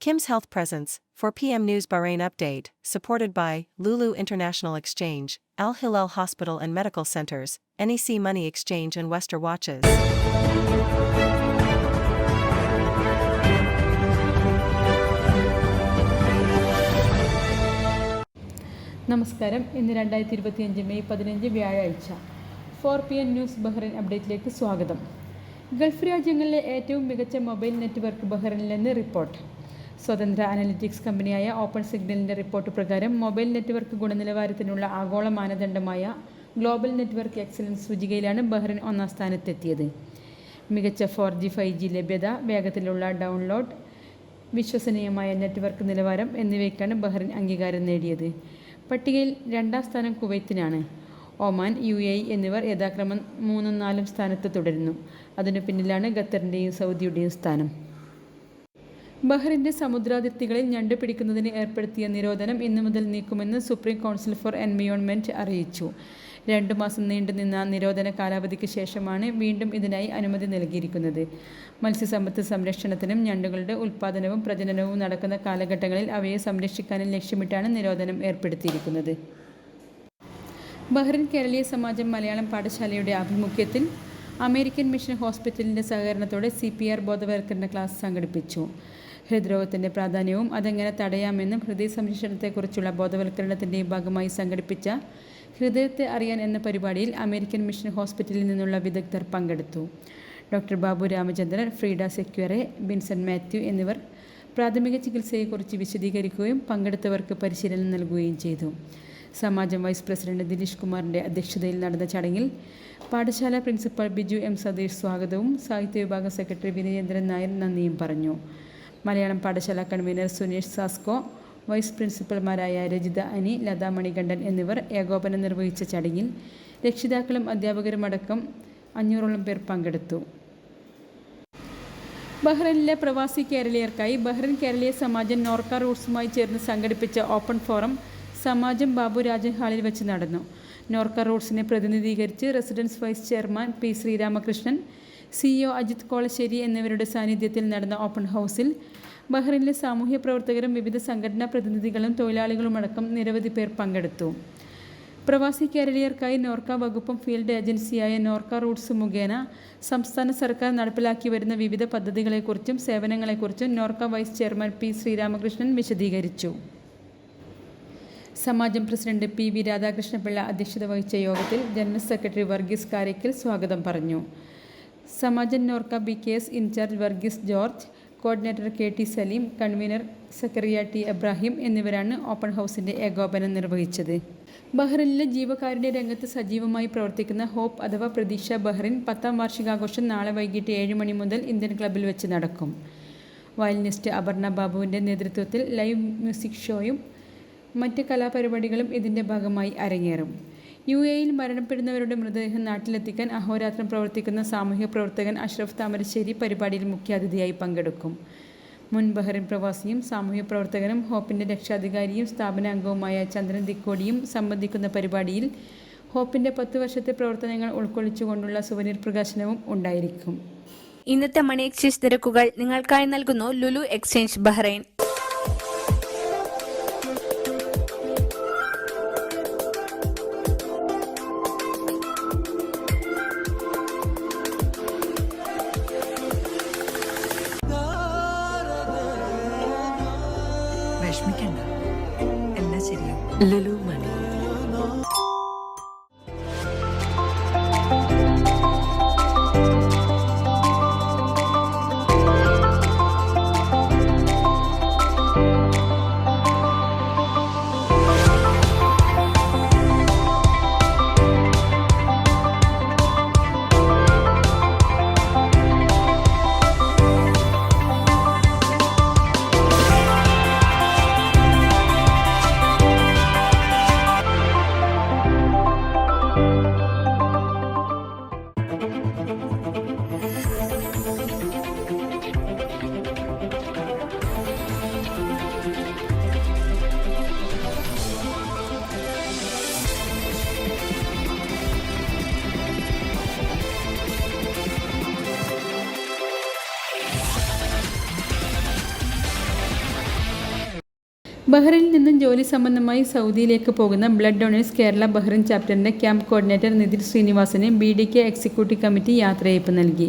Kim's Health Presence, for PM News Bahrain Update, supported by Lulu International Exchange, Al Hilal Hospital and Medical Centers, NEC Money Exchange, and Wester Watches. നമസ്കാരം ഇന്ന് രണ്ടായിരത്തി ഇരുപത്തിയഞ്ച് May പതിനഞ്ച് വ്യാഴാഴ്ച four P N news Bahrain അപ്ഡേറ്റിലേക്ക് സ്വാഗതം Gulf രാജ്യങ്ങളിലെ ഏറ്റവും മികച്ച മൊബൈൽ നെറ്റ്വർക്ക് ബഹ്റൈനിലെന്ന് റിപ്പോർട്ട് സ്വതന്ത്ര അനലിറ്റിക്സ് കമ്പനിയായ ഓപ്പൺ സിഗ്നലിന്റെ റിപ്പോർട്ട് പ്രകാരം മൊബൈൽ നെറ്റ്വർക്ക് ഗുണനിലവാരത്തിനുള്ള ആഗോള മാനദണ്ഡമായ ഗ്ലോബൽ നെറ്റ്വർക്ക് എക്സലൻസ് സൂചികയിലാണ് ബഹ്റിൻ ഒന്നാം സ്ഥാനത്തെത്തിയത്. മികച്ച ഫോർ ജി ഫൈവ് ജി ലഭ്യത വേഗത്തിലുള്ള ഡൗൺലോഡ് വിശ്വസനീയമായ നെറ്റ്വർക്ക് നിലവാരം എന്നിവയ്ക്കാണ് ബഹ്റിൻ അംഗീകാരം നേടിയത്. പട്ടികയിൽ രണ്ടാം സ്ഥാനം കുവൈത്തിനാണ്. ഒമാൻ യു എ എന്നിവർ യഥാക്രമം മൂന്നും നാലും സ്ഥാനത്ത് തുടരുന്നു. അതിനു പിന്നിലാണ് ഖത്തറിന്റെയും സൗദിയുടെയും സ്ഥാനം. ബഹ്റിന്റെ സമുദ്രാതിർത്തികളിൽ ഞണ്ട് പിടിക്കുന്നതിന് ഏർപ്പെടുത്തിയ നിരോധനം ഇന്നു മുതൽ നീക്കുമെന്ന് സുപ്രീം കൗൺസിൽ ഫോർ എൻവയോൺമെന്റ് അറിയിച്ചു. രണ്ടു മാസം നീണ്ടുനിന്ന നിരോധന കാലാവധിക്ക് ശേഷമാണ് വീണ്ടും ഇതിനായി അനുമതി നൽകിയിരിക്കുന്നത്. മത്സ്യസമ്പത്ത് സംരക്ഷണത്തിനും ഞണ്ടുകളുടെ ഉൽപ്പാദനവും പ്രജനനവും നടക്കുന്ന കാലഘട്ടങ്ങളിൽ അവയെ സംരക്ഷിക്കാനും ലക്ഷ്യമിട്ടാണ് നിരോധനം ഏർപ്പെടുത്തിയിരിക്കുന്നത്. ബഹ്റിൻ കേരളീയ സമാജം മലയാളം പാഠശാലയുടെ ആഭിമുഖ്യത്തിൽ അമേരിക്കൻ മിഷൻ ഹോസ്പിറ്റലിന്റെ സഹകരണത്തോടെ സി പി ആർ ബോധവൽക്കരണ ക്ലാസ് സംഘടിപ്പിച്ചു. ഹൃദ്രോഗത്തിന്റെ പ്രാധാന്യവും അതെങ്ങനെ തടയാമെന്നും ഹൃദയ സംരക്ഷണത്തെക്കുറിച്ചുള്ള ബോധവൽക്കരണത്തിന്റെ ഭാഗമായി സംഘടിപ്പിച്ച ഹൃദയത്തെ അറിയാൻ എന്ന പരിപാടിയിൽ അമേരിക്കൻ മിഷൻ ഹോസ്പിറ്റലിൽ നിന്നുള്ള വിദഗ്ധർ പങ്കെടുത്തു. ഡോക്ടർ ബാബു രാമചന്ദ്രൻ ഫ്രീഡ സെക്യൂറെ ബിൻസൺ മാത്യു എന്നിവർ പ്രാഥമിക ചികിത്സയെക്കുറിച്ച് വിശദീകരിക്കുകയും പങ്കെടുത്തവർക്ക് പരിശീലനം നൽകുകയും ചെയ്തു. സമാജം വൈസ് പ്രസിഡന്റ് ദിനീഷ് കുമാറിന്റെ അധ്യക്ഷതയിൽ നടന്ന ചടങ്ങിൽ പാഠശാല പ്രിൻസിപ്പൽ ബിജു എം സതീഷ് സ്വാഗതവും സാഹിത്യ വിഭാഗ സെക്രട്ടറി വിനയേന്ദ്രൻ നായർ നന്ദിയും പറഞ്ഞു. മലയാളം പാഠശാല കൺവീനർ സുനീഷ് സാസ്കോ വൈസ് പ്രിൻസിപ്പൽമാരായ രജിത അനി ലതാ മണികണ്ഠൻ എന്നിവർ ഏകോപനം നിർവഹിച്ച ചടങ്ങിൽ രക്ഷിതാക്കളും അധ്യാപകരുമടക്കം അഞ്ഞൂറോളം പേർ പങ്കെടുത്തു. ബഹ്റൈനിലെ പ്രവാസി കേരളീയർക്കായി ബഹ്റൈൻ കേരളീയ സമാജം നോർക്ക റൂട്ട്സുമായി ചേർന്ന് സംഘടിപ്പിച്ച ഓപ്പൺ ഫോറം സമാജം ബാബു രാജൻ ഹാളിൽ വെച്ച് നടന്നു. നോർക്ക റൂട്ട്സിനെ പ്രതിനിധീകരിച്ച് residence vice chairman P Sreeramakrishnan CEO Ajith Kolassery എന്നിവരുടെ സാന്നിധ്യത്തിൽ നടന്ന ഓപ്പൺ ഹൗസിൽ ബഹ്റിനിലെ സാമൂഹ്യ പ്രവർത്തകരും വിവിധ സംഘടനാ പ്രതിനിധികളും തൊഴിലാളികളുമടക്കം നിരവധി പേർ പങ്കെടുത്തു. പ്രവാസി കേരളീയർക്കായി നോർക്ക വകുപ്പും ഫീൽഡ് ഏജൻസിയായ നോർക്ക റൂട്ട്സ് മുഖേന സംസ്ഥാന സർക്കാർ നടപ്പിലാക്കി വരുന്ന വിവിധ പദ്ധതികളെക്കുറിച്ചും സേവനങ്ങളെക്കുറിച്ചും Norka vice chairman P Sreeramakrishnan വിശദീകരിച്ചു. Samajam president P V Radhakrishnapillai അധ്യക്ഷത വഹിച്ച യോഗത്തിൽ ജനറൽ സെക്രട്ടറി വർഗീസ് കാരയ്ക്കൽ സ്വാഗതം പറഞ്ഞു. Samajam Norka B K S incharge Varghese George coordinator K T Saleem convener Zakariya T Ebrahim എന്നിവരാണ് ഓപ്പൺ ഹൗസിന്റെ ഏകോപനം നിർവഹിച്ചത്. ബഹ്റിനിലെ ജീവകാരുണ്യ രംഗത്ത് സജീവമായി പ്രവർത്തിക്കുന്ന ഹോപ്പ് അഥവാ പ്രതീക്ഷ ബഹ്റിൻ പത്താം വാർഷികാഘോഷം നാളെ വൈകിട്ട് ഏഴ് മണി മുതൽ ഇന്ത്യൻ ക്ലബ്ബിൽ വെച്ച് നടക്കും. വയലിനിസ്റ്റ് അപർണ ബാബുവിന്റെ നേതൃത്വത്തിൽ ലൈവ് മ്യൂസിക് ഷോയും മറ്റ് കലാപരിപാടികളും ഇതിന്റെ ഭാഗമായി അരങ്ങേറും. യു എയിൽ മരണപ്പെടുന്നവരുടെ മൃതദേഹം നാട്ടിലെത്തിക്കാൻ അഹോരാത്രം പ്രവർത്തിക്കുന്ന സാമൂഹ്യ പ്രവർത്തകൻ അഷ്റഫ് താമരശ്ശേരി പരിപാടിയിൽ മുഖ്യാതിഥിയായി പങ്കെടുക്കും. മുൻ ബഹ്റിൻ പ്രവാസിയും സാമൂഹ്യ പ്രവർത്തകനും ഹോപ്പിന്റെ രക്ഷാധികാരിയും സ്ഥാപനാംഗവുമായ ചന്ദ്രൻ ദിക്കോടിയും സംബന്ധിക്കുന്ന പരിപാടിയിൽ ഹോപ്പിന്റെ പത്ത് വർഷത്തെ പ്രവർത്തനങ്ങൾ ഉൾക്കൊള്ളിച്ചുകൊണ്ടുള്ള സുവനീർ പ്രകാശനവും ഉണ്ടായിരിക്കും. ഇന്നത്തെ മണി എക്സ്ചേഞ്ച് നിരക്കുകൾ നിങ്ങൾക്കായി നൽകുന്നു ലുലു എക്സ്ചേഞ്ച് ബഹ്റൈൻ. ശരിയാവും ലുലു ബഹ്റിനിൽ നിന്നും ജോലി സംബന്ധമായി സൗദിയിലേക്ക് പോകുന്ന ബ്ലഡ് ഡൊണേഴ്സ് കേരള ബഹ്റിൻ ചാപ്റ്ററിന്റെ camp coordinator Nithin Sreenivasan B D K executive committee യാത്രയയപ്പ് നൽകി.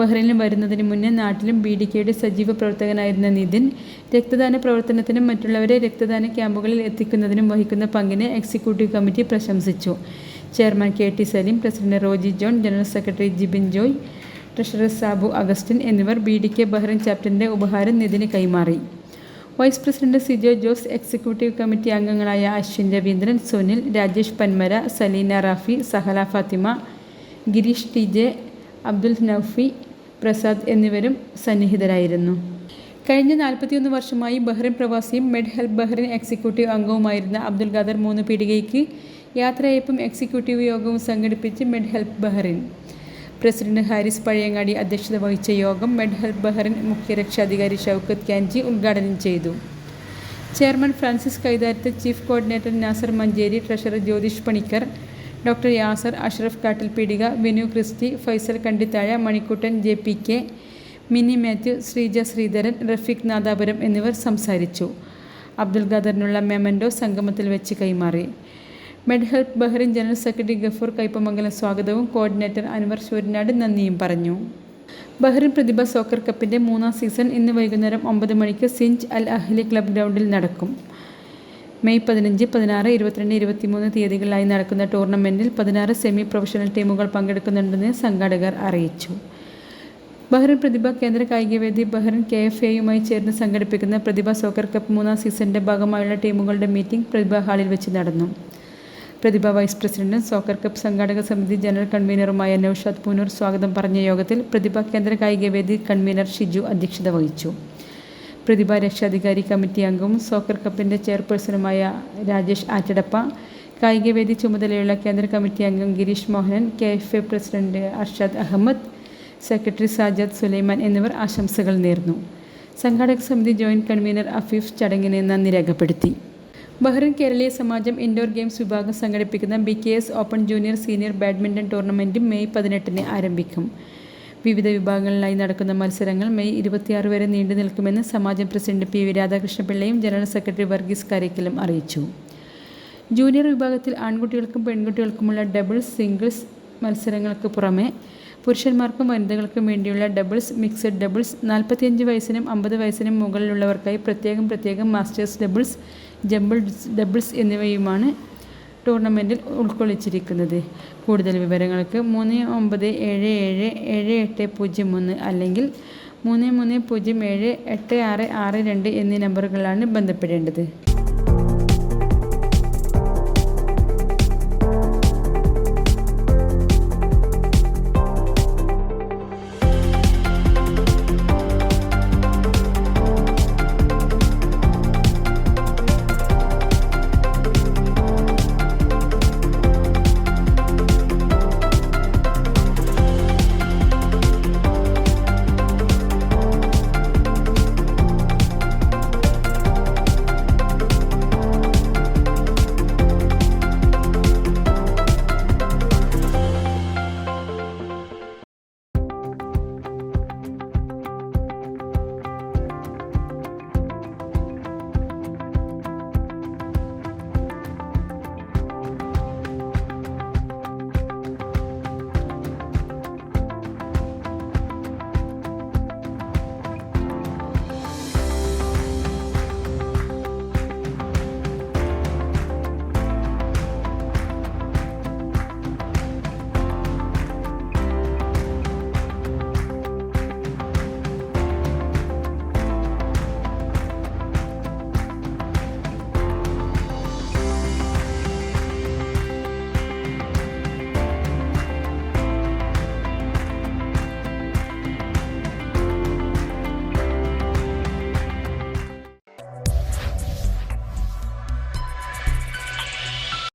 ബഹ്റിനിൽ വരുന്നതിന് മുന്നേ നാട്ടിലും ബി ഡി കെയുടെ സജീവ പ്രവർത്തകനായിരുന്ന നിതിൻ രക്തദാന പ്രവർത്തനത്തിനും മറ്റുള്ളവരെ രക്തദാന ക്യാമ്പുകളിൽ എത്തിക്കുന്നതിനും വഹിക്കുന്ന പങ്കിനെ എക്സിക്യൂട്ടീവ് കമ്മിറ്റി പ്രശംസിച്ചു. Chairman K T Saleem president Roji John general secretary Jibin Joy treasurer Sabu Augustine എന്നിവർ ബി ഡി കെ ബഹ്റിൻ ചാപ്റ്ററിന്റെ ഉപഹാരം നിതിന് കൈമാറി. Vice president Sijo Jose executive committee അംഗങ്ങളായ അശ്വിൻ രവീന്ദ്രൻ സുനിൽ രാജേഷ് പന്മര സലീന റാഫി സഹല ഫാത്തിമ ഗിരീഷ് ടി ജെ അബ്ദുൽ നൌഫി പ്രസാദ് എന്നിവരും സന്നിഹിതരായിരുന്നു. കഴിഞ്ഞ നാൽപ്പത്തിയൊന്ന് വർഷമായി ബഹ്റിൻ പ്രവാസിയും മെഡ് ഹെൽപ്പ് ബഹ്റിൻ എക്സിക്യൂട്ടീവ് അംഗവുമായിരുന്ന അബ്ദുൽ ഖാദർ മൂന്ന് പീടികയ്ക്ക് യാത്രയപ്പും എക്സിക്യൂട്ടീവ് യോഗവും സംഘടിപ്പിച്ച് med help Bahrain. President Haris Pazhayangadi അധ്യക്ഷത വഹിച്ച യോഗം മെഡ് ഹെൽപ്പ് ബഹ്റിൻ മുഖ്യ രക്ഷാധികാരി ഷൗക്കത്ത് ഖാൻജി ഉദ്ഘാടനം ചെയ്തു. Chairman Francis Kaitharath chief coordinator Nasar Manjeri treasurer Jyothish Panicker doctor Yasar Ashraf Kattil Peedika Vinu Christy Faisal Kandithazha Manikuttan J P K Mini Mathew Sreeja Sreedharan Rafeeq Nadapuram എന്നിവർ സംസാരിച്ചു. അബ്ദുൽ ഖാദറിനുള്ള memento സംഗമത്തിൽ വെച്ച് കൈമാറി. Med help Bahrain general secretary Gafoor Kaipamangalam സ്വാഗതവും. Coordinator Anwar Sooranad നന്ദിയും പറഞ്ഞു. Bahrain പ്രതിഭ soccer കപ്പിന്റെ മൂന്നാം സീസൺ ഇന്ന് വൈകുന്നേരം ഒമ്പത് മണിക്ക് സിഞ്ച് അൽ അഹ്ലി ക്ലബ് ഗ്രൗണ്ടിൽ നടക്കും. മെയ് പതിനഞ്ച് പതിനാറ് ഇരുപത്തിരണ്ട് ഇരുപത്തിമൂന്ന് തീയതികളിലായി നടക്കുന്ന ടൂർണമെന്റിൽ പതിനാറ് സെമി പ്രൊഫഷണൽ ടീമുകൾ പങ്കെടുക്കുന്നുണ്ടെന്ന് സംഘാടകർ അറിയിച്ചു. ബഹ്റിൻ പ്രതിഭ കേന്ദ്ര കായികവേദി ബഹ്റിൻ കെ എഫ് എയുമായി ചേർന്ന് സംഘടിപ്പിക്കുന്ന പ്രതിഭ സോക്കർ കപ്പ് മൂന്നാം സീസണിന്റെ ഭാഗമായുള്ള ടീമുകളുടെ മീറ്റിംഗ് പ്രതിഭ ഹാളിൽ വെച്ച് നടന്നു. പ്രതിഭ വൈസ് പ്രസിഡന്റും സോക്കർ കപ്പ് സംഘാടക സമിതി ജനറൽ കൺവീനറുമായ നൌഷാദ് പൂനൂർ സ്വാഗതം പറഞ്ഞ യോഗത്തിൽ പ്രതിഭ കേന്ദ്ര കായികവേദി കൺവീനർ ഷിജു അധ്യക്ഷത വഹിച്ചു. പ്രതിഭ രക്ഷാധികാരി കമ്മിറ്റി അംഗവും സോക്കർ കപ്പിന്റെ ചെയർപേഴ്സണുമായ രാജേഷ് ആറ്റടപ്പ കായികവേദി ചുമതലയുള്ള കേന്ദ്ര കമ്മിറ്റി അംഗം Gireesh Mohanan K F A president Arshad Ahmed secretary Sajad Sulaiman എന്നിവർ ആശംസകൾ നേർന്നു. സംഘാടക സമിതി ജോയിന്റ് കൺവീനർ അഫീഫ് ചടങ്ങിനെ നന്ദി രേഖപ്പെടുത്തി. ബഹ്റിൻ കേരളീയ സമാജം ഇൻഡോർ ഗെയിംസ് വിഭാഗം സംഘടിപ്പിക്കുന്ന B K S open junior senior badminton tournament May പതിനെട്ടിന് ആരംഭിക്കും. വിവിധ വിഭാഗങ്ങളിലായി നടക്കുന്ന മത്സരങ്ങൾ മെയ് ഇരുപത്തിയാറ് വരെ നീണ്ടു നിൽക്കുമെന്ന് സമാജം പ്രസിഡന്റ് പി വി രാധാകൃഷ്ണപിള്ളയും ജനറൽ സെക്രട്ടറി വർഗീസ് കാരിക്കലും അറിയിച്ചു. ജൂനിയർ വിഭാഗത്തിൽ ആൺകുട്ടികൾക്കും പെൺകുട്ടികൾക്കുമുള്ള ഡബിൾസ് സിംഗിൾസ് മത്സരങ്ങൾക്ക് പുറമെ പുരുഷന്മാർക്കും വനിതകൾക്കും വേണ്ടിയുള്ള ഡബിൾസ് മിക്സഡ് ഡബിൾസ് നാൽപ്പത്തിയഞ്ച് വയസ്സിനും അമ്പത് വയസ്സിനും മുകളിലുള്ളവർക്കായി പ്രത്യേകം പ്രത്യേകം മാസ്റ്റേഴ്സ് ഡബിൾസ് ജമ്പിൾ ഡബിൾസ് എന്നിവയുമാണ് ടൂർണമെന്റിൽ ഉൾക്കൊള്ളിച്ചിരിക്കുന്നത്. കൂടുതൽ വിവരങ്ങൾക്ക് മൂന്ന് ഒമ്പത് ഏഴ് ഏഴ് ഏഴ് എട്ട് പൂജ്യം ഒന്ന് അല്ലെങ്കിൽ മൂന്ന് മൂന്ന് പൂജ്യം ഏഴ് എട്ട് ആറ് ആറ് രണ്ട് എന്നീ നമ്പറുകളാണ് ബന്ധപ്പെടേണ്ടത്.